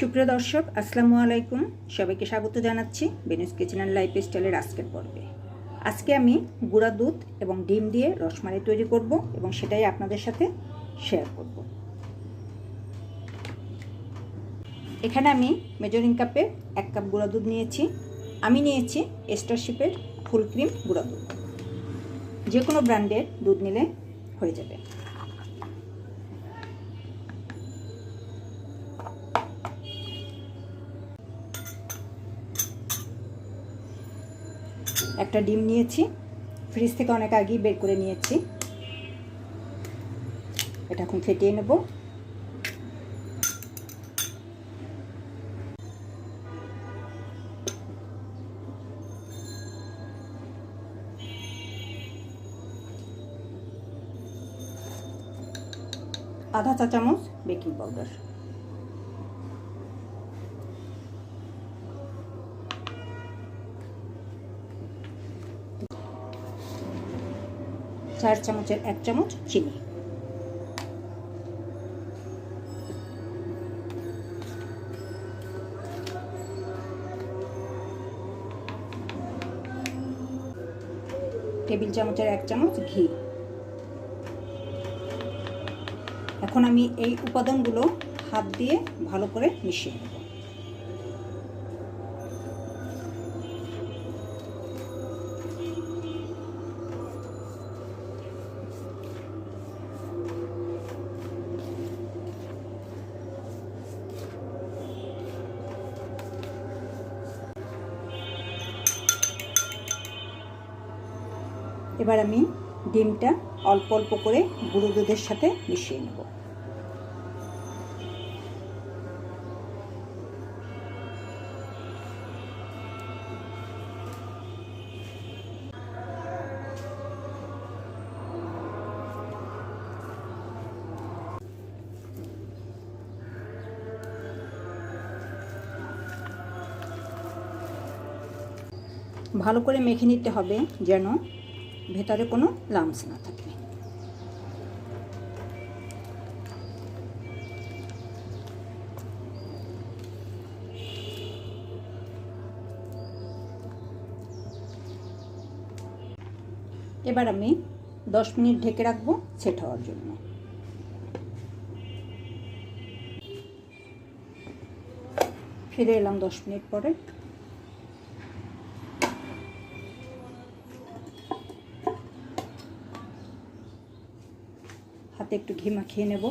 সুপ্রিয় দর্শক, আসসালামু আলাইকুম। সবাইকে স্বাগত জানাচ্ছি বেনুস কিচেন অ্যান্ড লাইফ স্টাইলের আজকের পর্বে। আজকে আমি গুঁড়া দুধ এবং ডিম দিয়ে রসমালাই তৈরি করব এবং সেটাই আপনাদের সাথে শেয়ার করব। এখানে আমি মেজারিং কাপে এক কাপ গুঁড়া দুধ নিয়েছি। আমি নিয়েছি স্টারশিপের ফুল ক্রিম গুঁড়া দুধ। যে কোনো ব্র্যান্ডের দুধ নিলে হয়ে যাবে। একটা ডিম নিয়েছি। ফ্রিজ থেকে অনেক আগেই বের করে নিয়েছি। এটা এখন ফেটিয়ে নেব। আধা চা চামচ বেকিং পাউডার চার চামচের এক চামচ চিনি। টেবিল চামচের এক চামচ ঘি। এখন আমি এই উপাদানগুলো হাত দিয়ে ভালো করে মিশিয়ে নেব। এবার আমি ডিমটা অল্প অল্প করে গুঁড়ো দুধের সাথে মিশিয়ে নেব। ভালো করে মেখে নিতে হবে যেন ভেতরে কোনো লামস না থাকে। এবার আমি দশ মিনিট ঢেকে রাখব সেট হওয়ার জন্য। ফিরে এলাম দশ মিনিট পরে। হাতে একটু ঘি মাখিয়ে নেব।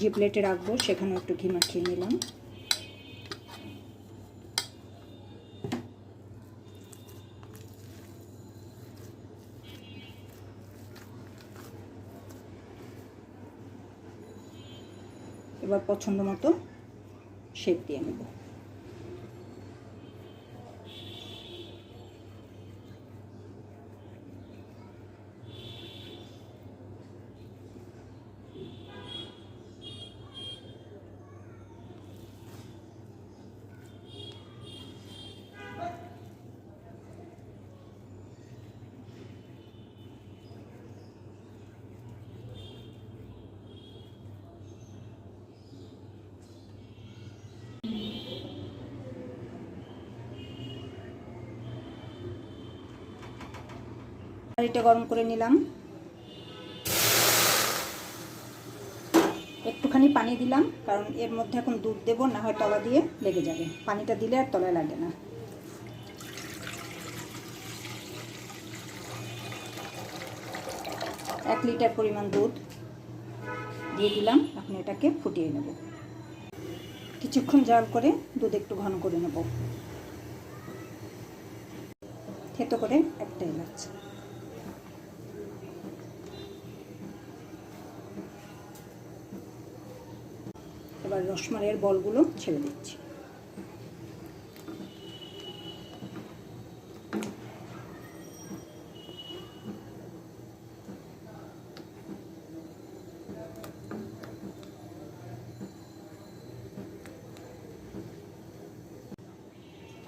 যে প্লেটে রাখব, সেখানেও একটু ঘি মাখিয়ে নিলাম। এবার পছন্দ মতো শেপ দিয়ে নেব। কড়াইটা গরম করে নিলাম। একটুখানি পানি দিলাম, কারণ এর মধ্যে এখন দুধ দেবো, না হয় তলা দিয়ে লেগে যাবে। পানিটা দিলে আর তলায় লাগে না। এক লিটার পরিমাণ দুধ দিয়ে দিলাম আপনি এটাকে ফুটিয়ে নেব। কিছুক্ষণ জাল করে দুধ একটু ঘন করে নেব। থেতো করে একটা এলাচ। এবার রসমালাইয়ের বলগুলো ছেড়ে দিচ্ছি।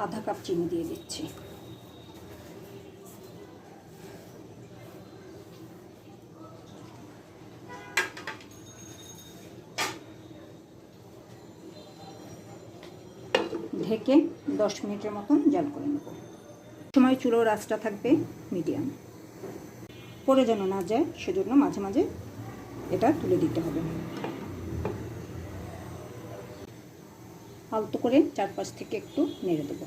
আধা কাপ চিনি দিয়ে দিচ্ছি। ঢেকে দশ মিনিটের মতন জাল করে নেব। সময় চুলোর আঁচটা থাকবে মিডিয়াম। পরে যেন না যায়, সেজন্য মাঝে মাঝে এটা তুলে দিতে হবে। আলতো করে চারপাশ থেকে একটু নেড়ে দেবো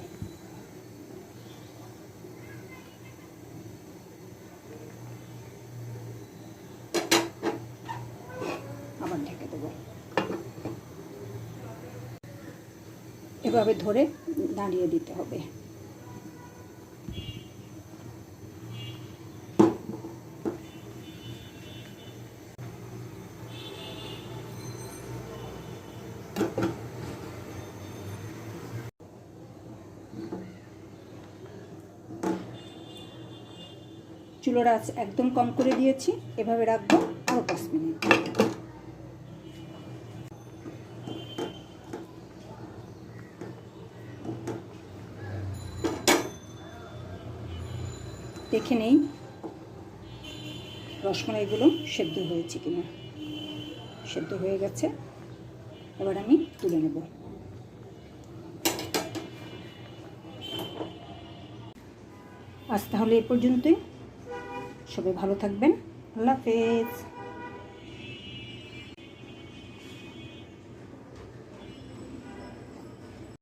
আবার ঢেকে দেবো এভাবে ধরে দাঁড়িয়ে দিতে হবে। চুলোর একদম কম করে দিয়েছি, এভাবে রাখব আরও পাঁচ মিনিট। দেখে নেই। রসমালাইগুলো সেদ্ধ হয়েছে কিনা? সেদ্ধ হয়ে গেছে। এবার আমি তুলে নেব। আজ তাহলে এ পর্যন্তই। সবাই ভালো থাকবেন। আল্লাহ হাফেজ।